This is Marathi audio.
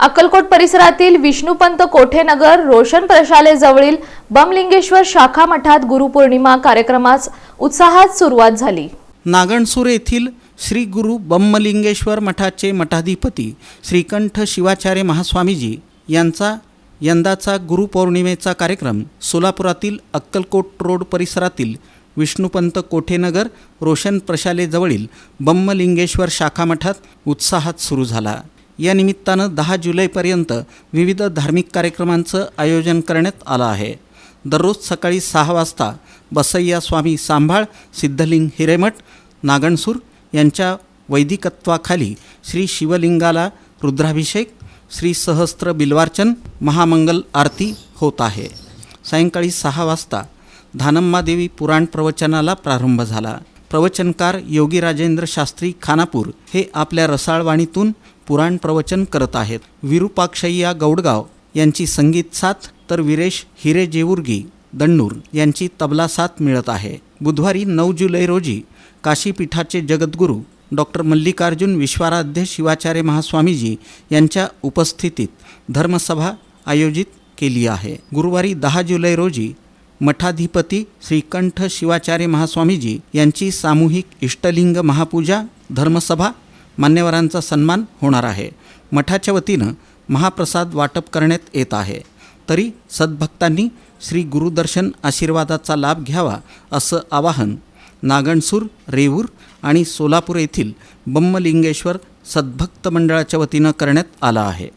अक्कलकोट परिसरातील विष्णुपंत कोठेनगर रोशन प्रशालेजवळील बमलिंगेश्वर शाखा मठात गुरुपौर्णिमा कार्यक्रमास उत्साहात सुरुवात झाली. नागणसूर येथील श्री गुरु बम्मलिंगेश्वर मठाचे मठाधिपती श्रीकंठ शिवाचार्य महास्वामीजी यांचा यंदाचा गुरुपौर्णिमेचा कार्यक्रम सोलापुरातील अक्कलकोट रोड परिसरातील विष्णुपंत कोठेनगर रोशन प्रशालेजवळील बम्मलिंगेश्वर शाखा मठात उत्साहात सुरू झाला. या निमित्तानं दहा जुलैपर्यंत विविध धार्मिक कार्यक्रमांचं आयोजन करण्यात आलं आहे. दररोज सकाळी सहा वाजता बसय्या स्वामी सांभाळ सिद्धलिंग हिरेमठ नागणसूर यांच्या वैदिकत्वाखाली श्री शिवलिंगाला रुद्राभिषेक श्री सहस्त्र बिल्वार्चन महामंगल आरती होत आहे. सायंकाळी सहा वाजता धानम्मादेवी पुराण प्रवचनाला प्रारंभ झाला. प्रवचनकार योगी राजेंद्र शास्त्री खानापूर हे आपल्या रसाळवाणीतून पुराण प्रवचन करत आहेत. विरूपाक्षय्या गौडगाव यांची संगीत साथ तर विरेश हिरे जेवुर्गी दण्णूर यांची तबला साथ मिळत आहे. बुधवारी नऊ जुलै रोजी काशीपीठाचे जगद्गुरू डॉक्टर मल्लिकार्जुन विश्वाराध्य शिवाचार्य महास्वामीजी यांच्या उपस्थितीत धर्मसभा आयोजित केली आहे. गुरुवारी दहा जुलै रोजी मठाधिपती श्रीकंठ शिवाचार्य महास्वामीजी यांची सामूहिक इष्टलिंग महापूजा धर्मसभा मान्यवरांचा सन्मान होणार आहे. मठाच्या वतीनं महाप्रसाद वाटप करण्यात येत आहे. तरी सद्भक्तांनी श्री गुरुदर्शन आशीर्वादाचा लाभ घ्यावा असं आवाहन नागणसूर रेवूर आणि सोलापूर येथील बम्मलिंगेश्वर सद्भक्त मंडळाच्या वतीनं करण्यात आलं आहे.